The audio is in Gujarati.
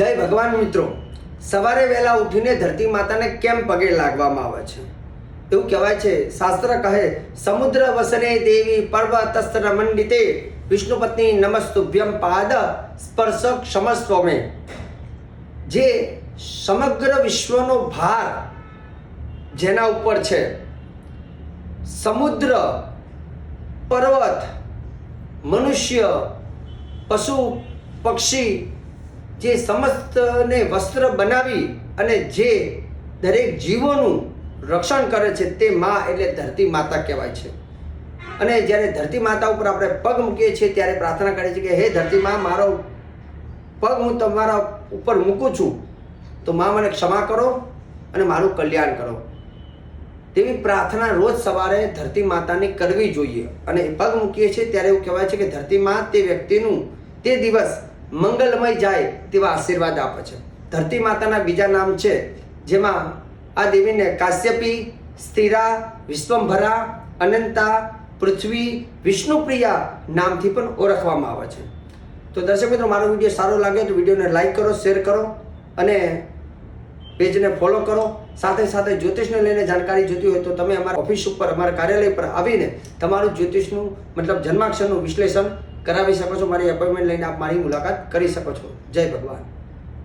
જય ભગવાન મિત્રો. સવારે વહેલા ઉઠીને ધરતી માતાને કેમ પગે લાગવામાં આવે છે? એવું કહેવાય છે, શાસ્ત્ર કહે, સમુદ્ર વસને દેવી પર્વતસ્ત્ર મંડિતે વિષ્ણુપત્ની નમસ્તુભ્યમ પાદ સ્પર્શ ક્ષમસ્વ મે જે સમગ્ર વિશ્વનો ભાર જેના ઉપર છે. સમુદ્ર, પર્વત, મનુષ્ય, પશુ, પક્ષી જે સમસ્તને વસ્ત્ર બનાવી અને જે દરેક જીવોનું રક્ષણ કરે છે તે મા એટલે ધરતી માતા કહેવાય છે. અને જ્યારે ધરતી માતા ઉપર આપણે પગ મૂકીએ છીએ ત્યારે પ્રાર્થના કરીએ છીએ કે હે ધરતી માં, મારો પગ હું તમારા ઉપર મૂકું છું, તો મા મને ક્ષમા કરો અને મારું કલ્યાણ કરો. તેવી પ્રાર્થના રોજ સવારે ધરતી માતાની કરવી જોઈએ. અને પગ મૂકીએ છીએ ત્યારે એવું કહેવાય છે કે ધરતી માં તે વ્યક્તિનું તે દિવસ મંગલમય જાય તેવા આશીર્વાદ આપે છે. ધરતી માતાના બીજા નામ છે, જેમાં આ દેવીને કાશ્યપી સ્થિરા વિશ્વંભરા, અનંતા, પૃથ્વી, વિષ્ણુપ્રિયા નામથી પણ ઓળખવામાં આવે છે. તો દર્શક મિત્રો, મારો વીડિયો સારો લાગે તો વિડીયોને લાઇક કરો શેર કરો અને પેજને ફોલો કરો. સાથે સાથે જ્યોતિષને લઈને જાણકારી જોતી હોય તો તમે અમારા ઓફિસ ઉપર, અમારા કાર્યાલય પર આવીને તમારું જ્યોતિષનું, મતલબ જન્માક્ષરનું વિશ્લેષણ કરાવી શકો છો. મારી એપોઇન્ટમેન્ટ લઈને આપ મારી મુલાકાત કરી શકો છો. જય ભગવાન.